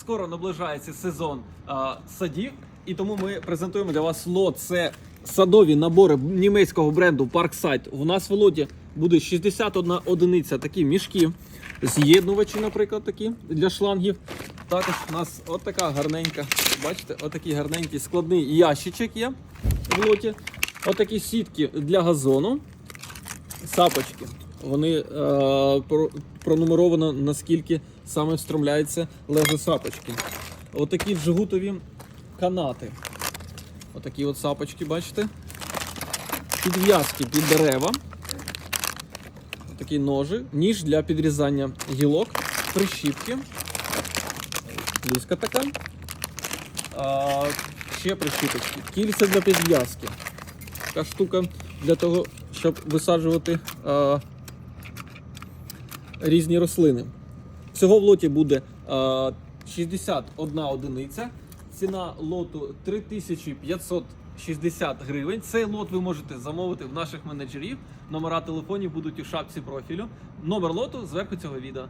скоро наближається сезон а, садів, і тому ми презентуємо для вас лот. Це садові набори німецького бренду Parkside. У нас в лоті буде 61 одиниця такі мішки, з'єднувачі, наприклад, такі для шлангів. Також у нас от така гарненька, бачите, отакий гарненький складний ящичок є в лоті. Отакі сітки для газону, сапочки. Вони е, пронумеровано, наскільки саме встромляється лезо сапочки. Отакі джгутові канати. Отакі от сапочки, бачите? Підв'язки під дерева. Такі ножи, ніж для підрізання гілок, прищіпки. Ліска така. А, ще прищіпочки. Кільця для підв'язки. Така штука для того, щоб висаджувати а, різні рослини. Всього в лоті буде а, 61 одиниця. Ціна лоту 3560 гривень. Цей лот ви можете замовити в наших менеджерів. Номера телефонів будуть у шапці профілю. Номер лоту зверху цього відео.